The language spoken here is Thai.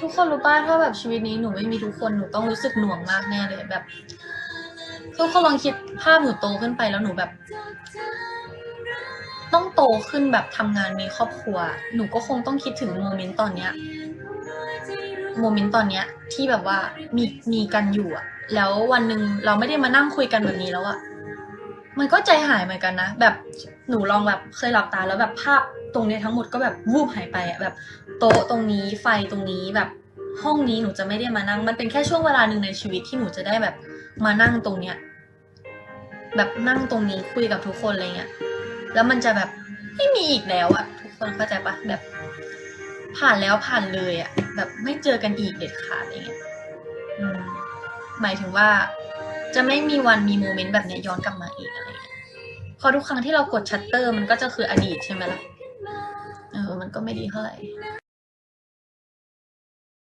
ทุกคนรู้ป่ะถ้าแบบชีวิตนี้หนูไม่มีทุกคนหนูต้องรู้สึกหน่วงมากแน่เลยแบบ ทุกคนลองคิดภาพหนูโตขึ้นไปแล้วหนูแบบ ต้องโตขึ้นแบบทำงานมีครอบครัว หนูก็คงต้องคิดถึงโมเมนต์ตอนเนี้ยโมเมนต์ตอนเนี้ย ที่แบบว่ามีมีกันอยู่อะแล้ววันหนึ่งเราไม่ได้มานั่งคุยกันแบบนี้แล้วอะ มันก็ใจหายเหมือนกันนะ แบบหนูลองแบบเคยหลับตาแล้วแบบภาพตรงนี้ทั้งหมดก็แบบวูบหายไปอะแบบโต๊ะตรงนี้ไฟตรงนี้แบบห้องนี้หนูจะไม่ได้มานั่ง มันเป็นแค่ช่วงเวลาหนึ่งในชีวิตที่หนูจะได้แบบมานั่งตรงเนี้ยแบบนั่งตรงนี้คุยกับทุกคนอะไรเงี้ยแล้วมันจะแบบไม่มีอีกแล้วอะทุกคนเข้าใจปะแบบ ผ่านแล้วผ่านเลยอะแบบไม่เจอกันอีกเด็ดขาดอะไรเงี้ยหมายถึงว่า จะไม่มีวันมีโมเมนต์แบบนี้ย้อนกลับมาอีกอะไรเงี้ยพอทุกครั้งที่เรากดชัตเตอร์มันก็จะคืออดีตใช่ไหมล่ะ เออ มันก็ไม่ดีเท่าไหร่